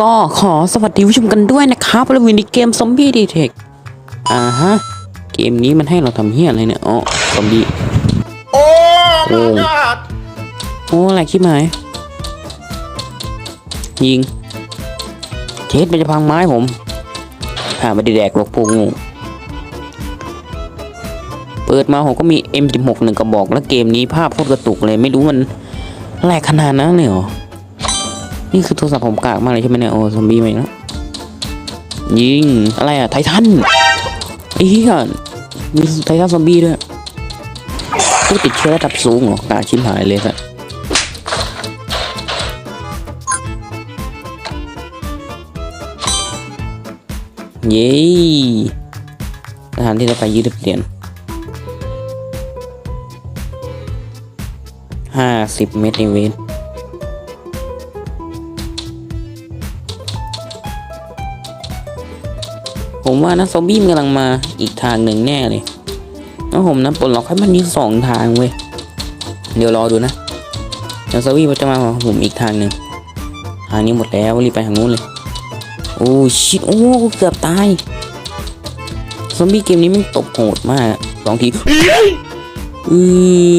ก็ขอสวัสดีผู้ชมกันด้วยนะครับแล้ววินดีเกมซอมบี้ดีเทคอ่าฮะ เกมนี้มันให้เราทำเฮียอะไรเนี่ยอ๋อซอมบี้ Oh โอ้ my god! โอ้อะไรคิดหมายยิงเทสมันจะพังไม้ผมหาไม่ได้แดกหรอกพวกงูเปิดมาผมก็มี M16 หนึ่งกระบอกแล้วเกมนี้ภาพโคตรกระตุกเลยไม่รู้มันแหลกขนาดนั้นเลยเหรอ นี่คือโทรศัพท์ผมกากมากเลยใช่ไหมเนี่ยโอ้ซอมบี้มาอีกแล้วยิงอะไรอะไททันไอ้เหี้ยมีไททันซอมบี้ด้วยผู้ติดเชื้อระดับสูงเหรอกาชิบหายเลยสัสเย้สถานที่เราไปยืดเหรียญห้าสิบเมตรในเวน ผมว่านะซอมบี้มันกำลังมาอีกทางหนึ่งแน่เลยแล้วผมนะปลดล็อกให้มันมีสองทางเว้ยเดี๋ยวรอดูนะเดี๋ยวซอมบี้มันจะมาของผมอีกทางหนึ่งทางนี้หมดแล้วรีบไปทางนู้นเลยโอ้ชิตโอ้เกือบตายซอมบี้เกมนี้มันตบโหดมากสองทีเอ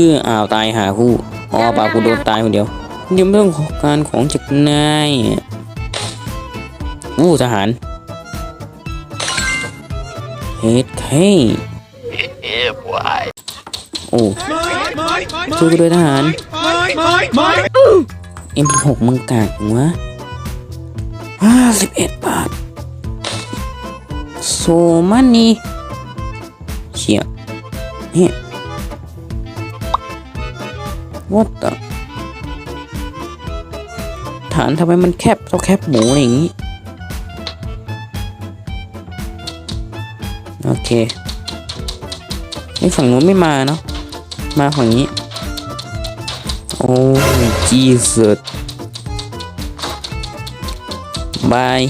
ออ้าวตายหาคู่อ๋อเปล่ากูโดนตายคนเดียวเดี๋ยวไม่ต้องขอการของจากนายอู้ทหาร เฮ็ดเฮ้ยโอ้ช่วยกูด้วยทหาร M6 มึงกากหัวห้าสิบเอ็ดบาทโซมันนี่เชี่ยเฮ้ย what the ฐานทำไมมันแคบเท่าแคบหมูอะไรอย่างงี้ เคไอ้ฝั่งนู้นไม่มาเนาะมาฝั่งนี้ โอ้จีสุดบาย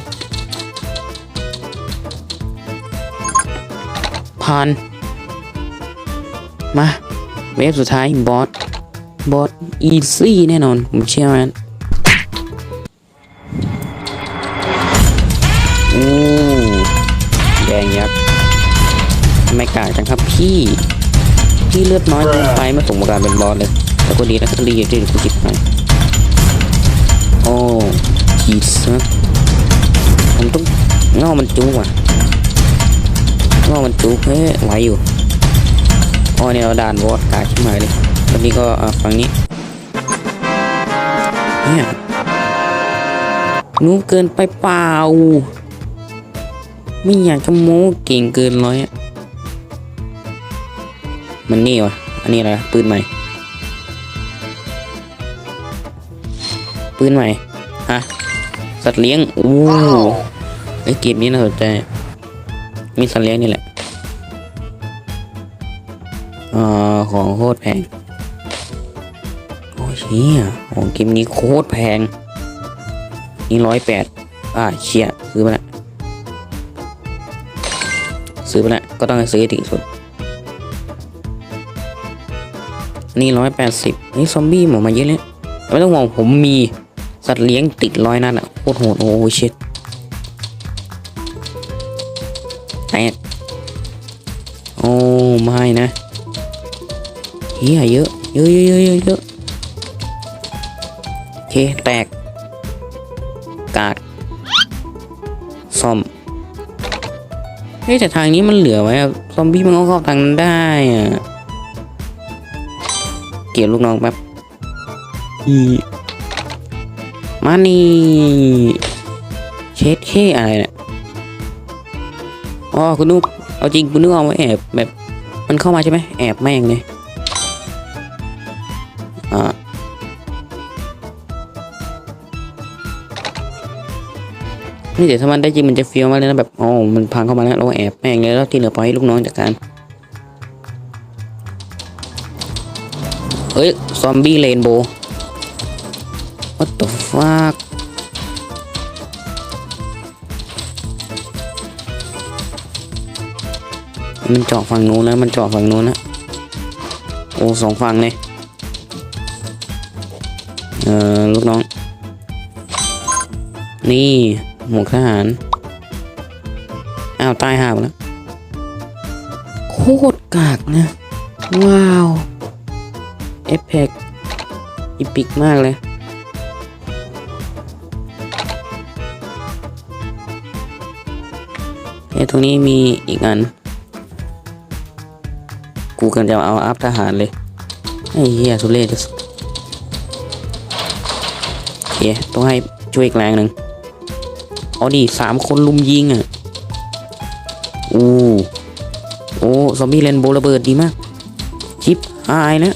ผ่านมาเวฟสุดท้ายบอสบอสอีซี่แน่นอน ผมเชื่อมันโอ้แดงยักษ์ ทำไม่กากจังครับพี่ พี่เลือดน้อยเกินไปไม่สมกับการเป็นบอสเลย แต่ก็ดีนะก็ดีที่กูจิตไปโอ้ขีดซักผมต้องงอมันจุกว่ะงอมันจุกเฮ้ยไหวอยู่อ๋อเนี่ยเราด่านวอดกาขึ้นมาเลยตอนนี้ก็ฝั่งนี้เนี่ยนูเกินไปเปล่า ไม่อยากจะโม้เก่งเกินร้อยอะ มันนี่วะอันนี้อะไรวะปืนใหม่ ปืนใหม่ ฮะ สัตว์เลี้ยง อู้ไอยเกมนี้น่าสนใจ มีสัตว์เลี้ยงนี่แหละอ่าของโคตรแพง โอ้ยเชี่ยของเกมนี้โคตรแพง นี่ร้อยแปดอ่าเชี่ยซื้อมาละซื้อมาละก็ต้องซื้อให้ถึงสุด นี่ร้อยแปดสิบนี่ซอมบี้หมอมาเยอะเลยไม่ต้องห่วงผมมีสัตว์เลี้ยงติดร้อยนั่นอะโคตรโหดโอ้ยชิดแตกโอ้ไม่นะเฮียเยอะเยอะเยอะเยอะเยอะโอเคแตกกาดซอมเฮ้ยแต่ทางนี้มันเหลือไว้ซอมบี้มันก็เข้าทางนั้นได้อะ เกี่ยวลูกน้องแป๊บอีมานี่เช็ดเค้อะไรเนี่ยอ๋อคุณนุกเอาจริงคุณนึกเอาไว้แอบแบบ มันเข้ามาใช่ไหมแอบแม่งเลยอ่านี่เดี๋ยวถ้ามันได้จริงมันจะเฟี้ยวมากเลยนะแบบอ๋อมันพังเข้ามาแล้วเราแอบแม่งเลยแล้วที่เหลือปล่อยให้ลูกน้องจัดการ เอ้ย ซอมบี้เรนโบว์ what the fuck มันเจาะฝั่งนู้นแล้วมันเจาะฝั่งนู้นนะโอ้สองฝั่งเลยเอ่อลูกน้อง นี่ หมวกทหาร อ้าวตายห่าไปแล้ว โคตรกากนะ ว้าว เอฟเฟกอีปิกมากเลยเอ้ตรงนี้มีอีกอัน กูกันจะเอาอัพทหารเลย ไอ้เหี้ยทุเรศจะสุดโอเคต้องให้ช่วยอีกแรงหนึ่งเอาดิสามคนลุมยิงอะ อู้ โอ้ ซอมบี้เลนโบระเบิดดีมาก ชิปหายนะ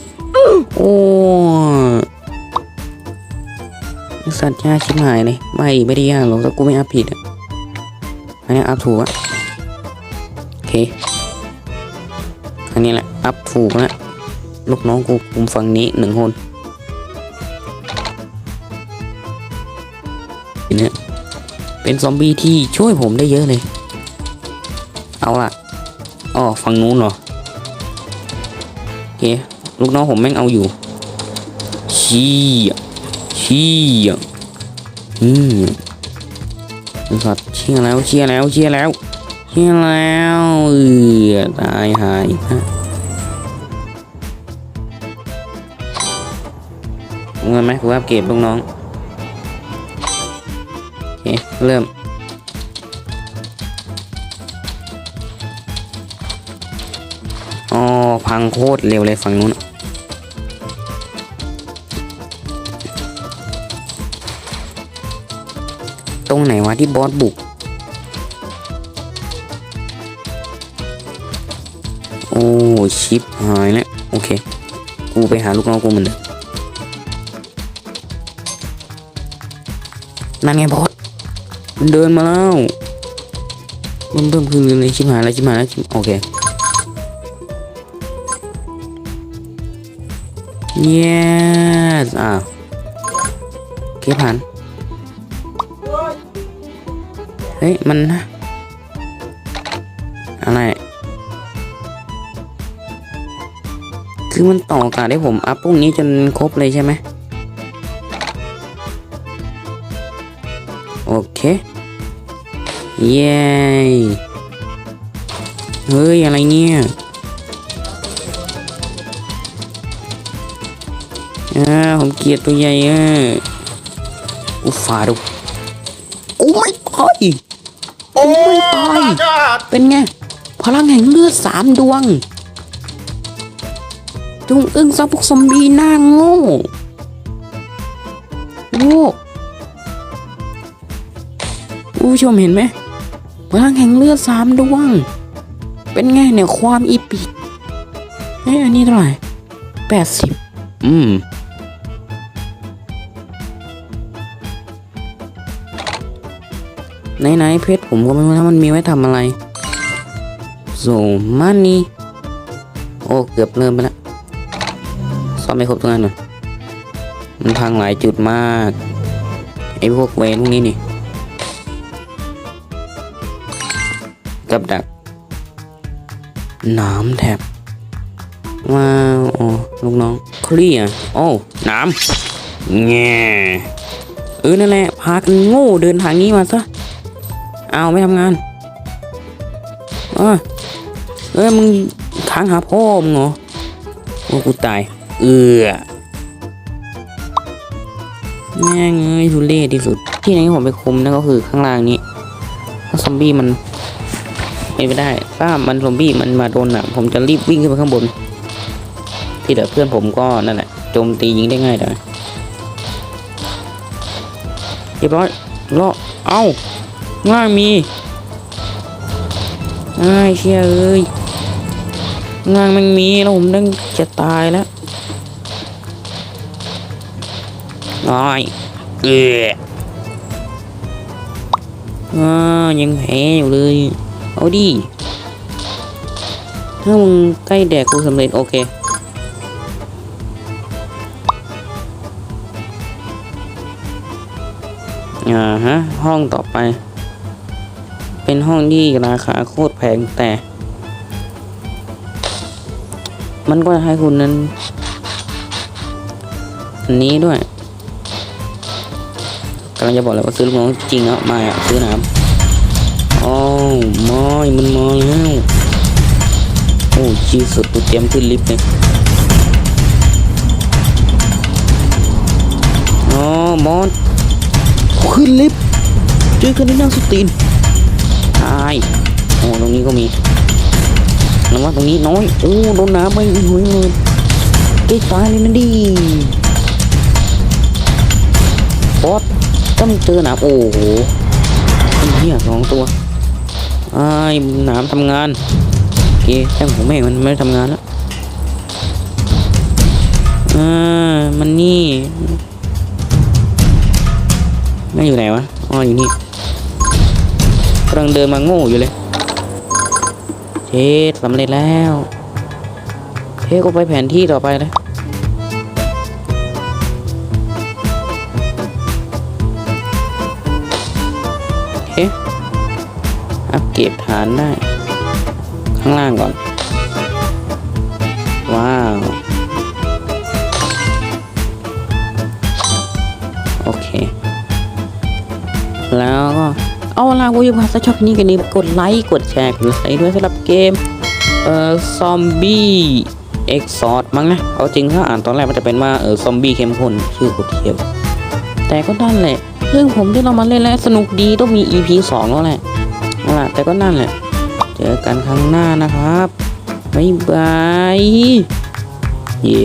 สัตว์ยากชิบหายเลยไม่ไม่ได้ยากหรอกถ้ากูไม่อัพผิดอะอันนี้อัพถูกอะโอเคอันนี้แหละอัพถูกแล้วลูกน้องกูคุมฝั่งนี้หนึ่งคนเนี่ยเป็นซอมบี้ที่ช่วยผมได้เยอะเลย เอาล่ะอ๋อฝั่งนู้นเหรอโอเค ลูกน้องผมแม่งเอาอยู่ชี้ชี้อะอืมสัตว์เชี่ยแล้วเชี่ยแล้วเชี่ยแล้วเชี่ยแล้วเออตายหายฮะเงินไหมกูอัปเกรดลูกน้องโอเคเริ่ม พังโคตรเร็วเลยฝั่งนู้นตรงไหนวะที่บอสบุก โอ้ชิปหายแล้วโอเค กูไปหาลูกน้องกูเหมือนเดิมนั่นไงบอสมันเดินมาแล้วมันเพิ่มขึ้นเลยชิบหายแล้วชิบหายแล้วโอเค yes อ่าโอเคผ่านเฮ้ย มันนะอะไร คือมันต่ออกาศให้ผม อัพพวกนี้จนครบเลยใช่ไหม โอเค เย้ เฮ้ย อะไรเนี่ย อ่ามเกลียดตัวใหญ่อะอุฟาดูกูไม่ตายกูไม่ตายเป็นไง พลังแห่งเลือดสามดวง จงอึ้งซะพวกซอมบี้หน้าโง่โง่ผู้ชมเห็นไหมพลังแห่งเลือดสามดวง เป็นไงเนี่ยความอีปิกเฮ้ยอันนี้เท่าไหร่แปดสิบอืม ไหนๆเพชรผมก็ไม่รู้นะมันมีไว้ทำอะไรโซมันนี่โอ้เกือบเริ่มไปแล้วซ่อมไม่ครบทุกอันหน่อยมันพังหลายจุดมากไอ้พวกเวรพวกนี้นี่กับดักน้ำแถบว้าวโอ้ลูกน้องเคลียร์โอ้น้ำแง่เออนั่นแหละพากันโง่เดินทางนี้มาซะ เอาไม่ทำงานเออเออมึงค้างหาพ่อมึงเหรอโอ้กูตาย เอือแม่งเอ้ยทุเรศที่สุด ที่ไหนที่ผมไปคุมนั่นก็คือข้างล่างนี้ถ้าซอมบี้มันไม่ได้ ถ้ามันซอมบี้มันมาโดนอะ ผมจะรีบวิ่งขึ้นไปข้างบน ที่เหลือเพื่อนผมก็นั่นแหละโจมตียิงได้ง่ายเลยเรียบร้อยเลาะเอ้า ง่ายมีง่ายเชียเอ้ยง่ายมันมีแล้วผมต้องจะตายแล้วง่ายเอออ่ายังแพ้อยู่เลย เอาดิถ้ามึงใกล้แดกกูสำเร็จโอเคอ่าฮะ ห้องต่อไป เป็นห้องที่ราคาโคตรแพงแต่ มันก็ให้คุณนั้น อันนี้ด้วยกำลังจะบอกเลยว่าซื้อลูกน้องจริงแล้วมาอะซื้อน้ำอ๋อมอยมันมาแล้วโอ้ชีสุดกูเตรียมขึ้นลิฟต์เลยอ๋อมอนขึ้นลิฟต์เจอกันที่นั่งสตีน ตายโอ้ตรงนี้ก็มีแล้วว่าตรงนี้น้อยโอ้โดนน้ำไปหุยเลยใกล้ตายเลยนะดิบอสต้องเจอหนามโอ้โหเหี้ยสองตัวไอ้ายหนามทำงานโอเคแต้มแม่มันไม่ได้ทำงานแล้วอ่ามันนี่แม่อยู่ไหนวะอ๋ออยู่นี่ำลังเดินมาโง่อยู่เลยเช็ดสำเร็จแล้วเฮ้ก็ไปแผนที่ต่อไปเลยโอเคอัปเกรดฐานได้ ข้างล่างก่อน ว้าว โอเค แล้วก็ เอาล่ะกูอยู่ภาษาชอบนี้กันนี้กดไลค์กดแชร์กดไลค์ด้วยสำหรับเกมเอ่อซอมบี้เอ็กซอร์มั้งนะเอาจริงถ้าอ่านตอนแรกมันจะเป็นว่าเออซอมบี้เข้มข้นชื่อโคตรเทียวแต่ก็นั่นแหละเรื่องผมที่เรามาเล่นแล้วสนุกดีต้องมี EP 2แล้วแหละเอาล่ะแต่ก็นั่นแหละ เจอกันครั้งหน้านะครับบ๊ายบายเย่